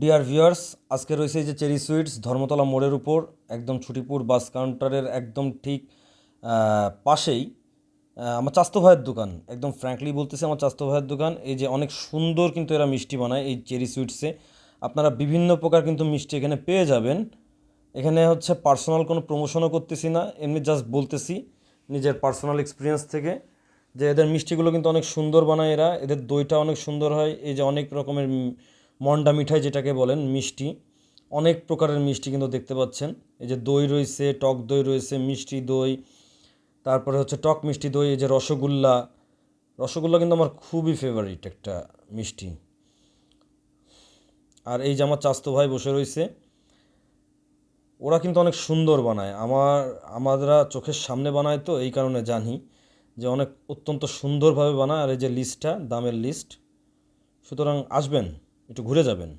Dear viewers আজকে রয়েছে যে চেরি সুইটস, ধর্মতলা মোড়ের উপর, একদম ছুটিপুর বাস কাউন্টারের একদম ঠিক পাশেই। আমার চাস্তো ভাইয়ের দোকান, একদম ফ্র্যাঙ্কলি বলতেছি আমার চাস্তো ভাইয়ের দোকান। এই যে অনেক সুন্দর কিন্তু এরা মিষ্টি বানায় এই চেরি সুইটসে। আপনারা বিভিন্ন প্রকার কিন্তু মিষ্টি এখানে পেয়ে যাবেন। এখানে হচ্ছে পার্সোনাল কোনো প্রমোশনও করতেছি না, এমনি জাস্ট বলতেছি নিজের পার্সোনাল এক্সপিরিয়েন্স থেকে যে এদের মিষ্টিগুলো কিন্তু অনেক সুন্দর বানায় এরা, এদের দইটা অনেক সুন্দর হয়, এই যে অনেক রকমের মন্ডা মিঠাই যেটাকে বলেন, মিষ্টি। অনেক প্রকারের মিষ্টি কিন্তু দেখতে পাচ্ছেন। এই যে দই রয়েছে, টক দই রয়েছে, মিষ্টি দই, তারপরে হচ্ছে টক মিষ্টি দই, এই যে রসগোল্লা। রসগোল্লা কিন্তু আমার খুবই ফেভারিট একটা মিষ্টি। আর এই যে আমার চাস্তো ভাই বসে রয়েছে, ওরা কিন্তু অনেক সুন্দর বানায়। আমার আমারা চোখের সামনে বানায় তো, এই কারণে জানি যে অনেক অত্যন্ত সুন্দরভাবে বানায়। আর এই যে লিস্টটা দামের লিস্ট সুতরাং আসবেন। একটু ঘুরে যাবেন।